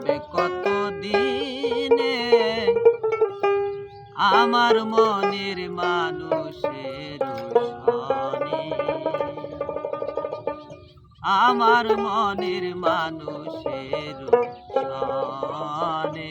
যাবে কত দিনে আমার মনের মানুষের আমার মনের মানুষের হবে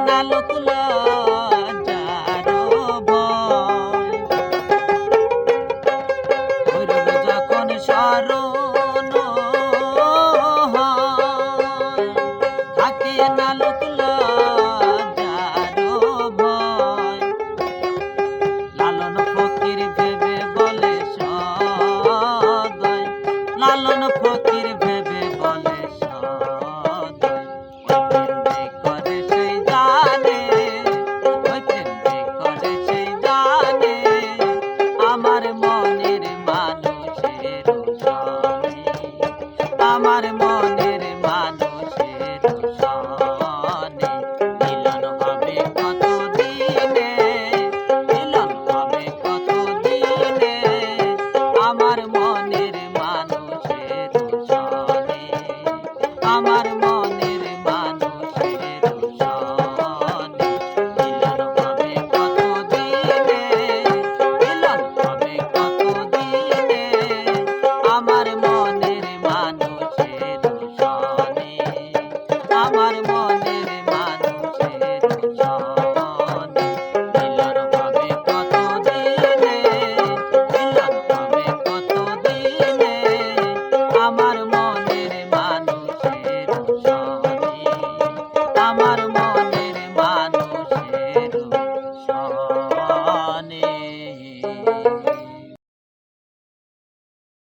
না লোক